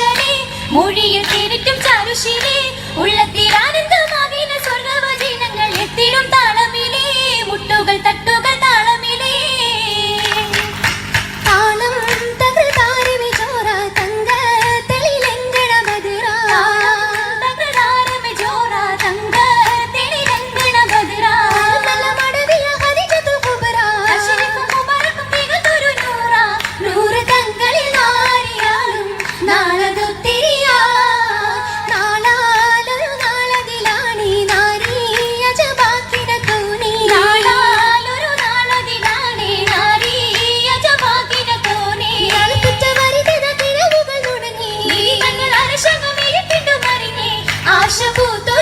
மனுஷனே மொழியை திருக்கும் உள்ளத்தில் ఆశ పూతో